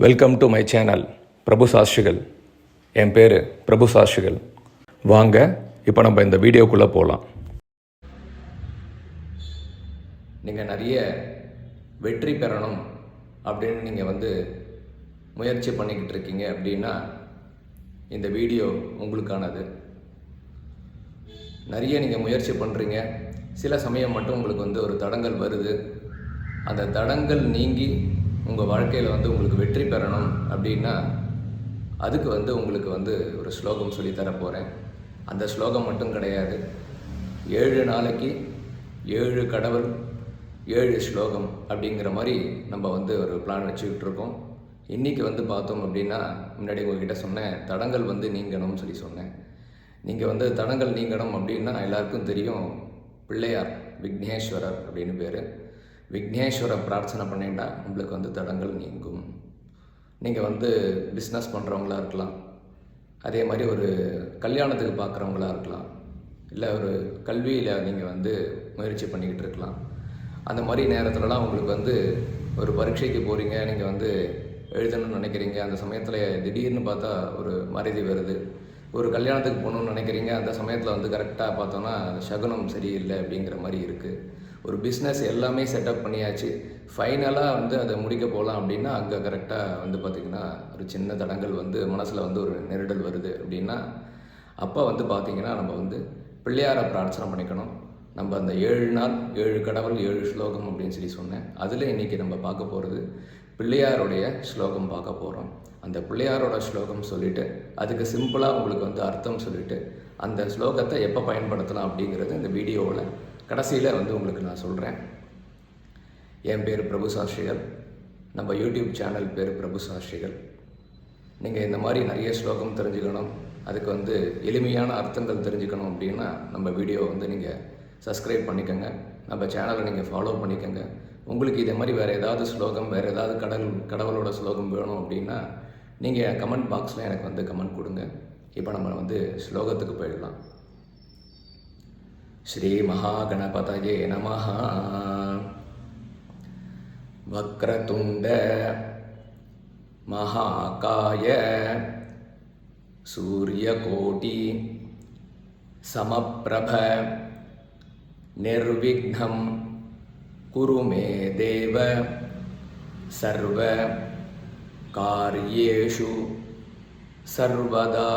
Welcome to my channel பிரபு சாஷிகள் என் பேர் பிரபு சாஷிகள் வாங்க இப்போ நம்ம இந்த வீடியோக்குள்ளே போகலாம் நீங்கள் நிறைய வெற்றி பெறணும் அப்படின்னு நீங்கள் வந்து முயற்சி பண்ணிக்கிட்டு இருக்கீங்க அப்படின்னா இந்த வீடியோ உங்களுக்கானது. நிறைய நீங்கள் முயற்சி பண்ணுறீங்க சில சமயம் மட்டும் உங்களுக்கு வந்து ஒரு தடங்கள் வருது. அந்த தடங்கள் நீங்கி உங்கள் வாழ்க்கையில் வந்து உங்களுக்கு வெற்றி பெறணும் அப்படின்னா அதுக்கு வந்து உங்களுக்கு வந்து ஒரு ஸ்லோகம் சொல்லி தரப்போகிறேன் அந்த ஸ்லோகம் மட்டும் கிடையாது. ஏழு நாளைக்கு ஏழு கடவுள் ஏழு ஸ்லோகம் அப்படிங்கிற மாதிரி நம்ம வந்து ஒரு பிளான் வச்சுக்கிட்டு இருக்கோம். இன்றைக்கி வந்து பார்த்தோம் அப்படின்னா முன்னாடி உங்ககிட்ட சொன்னேன் தடங்கள் வந்து நீங்கணும்னு சொல்லி சொன்னேன். நீங்கள் வந்து தடங்கள் நீங்கணும் அப்படின்னா எல்லாருக்கும் தெரியும் பிள்ளையார் விக்னேஸ்வரர் அப்படின்னு பேர். விக்னேஸ்வர பிரார்த்தனை பண்ணிட்டா உங்களுக்கு வந்து தடங்கள் நீங்கும். நீங்கள் வந்து பிஸ்னஸ் பண்ணுறவங்களா இருக்கலாம். அதே மாதிரி ஒரு கல்யாணத்துக்கு பார்க்குறவங்களா இருக்கலாம். இல்லை ஒரு கல்வியில் நீங்கள் வந்து முயற்சி பண்ணிக்கிட்டு இருக்கலாம். அந்த மாதிரி நேரத்துலலாம் உங்களுக்கு வந்து ஒரு பரீட்சைக்கு போகிறீங்க நீங்கள் வந்து எழுதணும்னு நினைக்கிறீங்க. அந்த சமயத்தில் திடீர்னு பார்த்தா ஒரு மறதி வருது. ஒரு கல்யாணத்துக்கு போகணுன்னு நினைக்கிறீங்க? அந்த சமயத்தில் வந்து கரெக்டாக பார்த்தோன்னா சகுனம் சரியில்லை அப்படிங்கிற மாதிரி இருக்குது ஒரு பிஸ்னஸ் எல்லாமே செட்டப் பண்ணியாச்சு. ஃபைனலாக வந்து அதை முடிக்க போகலாம் அப்படின்னா அங்கே கரெக்டாக வந்து பார்த்திங்கன்னா ஒரு சின்ன தடங்கள் வந்து மனசில் வந்து ஒரு நெருடல் வருது அப்படின்னா அப்போ வந்து பார்த்திங்கன்னா நம்ம வந்து பிள்ளையாரை பிரார்த்தனை பண்ணிக்கணும். நம்ம அந்த ஏழு நாள் ஏழு கடவுள் ஏழு ஸ்லோகம் அப்படின்னு சொல்லி சொன்னேன். அதில் இன்றைக்கி நம்ம பார்க்க போகிறது பிள்ளையாருடைய ஸ்லோகம் பார்க்க போகிறோம் அந்த பிள்ளையாரோட ஸ்லோகம் சொல்லிவிட்டு அதுக்கு சிம்பிளாக உங்களுக்கு வந்து அர்த்தம் சொல்லிவிட்டு அந்த ஸ்லோகத்தை எப்போ பயன்படுத்தலாம் அப்படிங்கிறது இந்த வீடியோவில் கடைசியில் வந்து உங்களுக்கு நான் சொல்கிறேன் என் பேர் பிரபு சாஸ்திரிகள். நம்ம யூடியூப் சேனல் பேர் பிரபு சாஸ்திரிகள். நீங்கள் இந்த மாதிரி நிறைய ஸ்லோகம் தெரிஞ்சுக்கணும். அதுக்கு வந்து எளிமையான அர்த்தங்கள் தெரிஞ்சுக்கணும் அப்படின்னா நம்ம வீடியோ வந்து நீங்கள் சப்ஸ்கிரைப் பண்ணிக்கோங்க நம்ம சேனலை நீங்கள் ஃபாலோ பண்ணிக்கோங்க உங்களுக்கு இதே மாதிரி வேறு ஏதாவது ஸ்லோகம் வேறு ஏதாவது கடவுள் கடவுளோட ஸ்லோகம் வேணும் அப்படின்னா நீங்கள் கமெண்ட் பாக்ஸில் எனக்கு வந்து கமெண்ட் கொடுங்க இப்போ நம்ம வந்து ஸ்லோகத்துக்கு போயிடலாம் श्रीमहागणपतये नमः वक्रतुण्ड महाकाय सूर्यकोटि समप्रभ निर्विघ्नं कुरु मे देव सर्वदा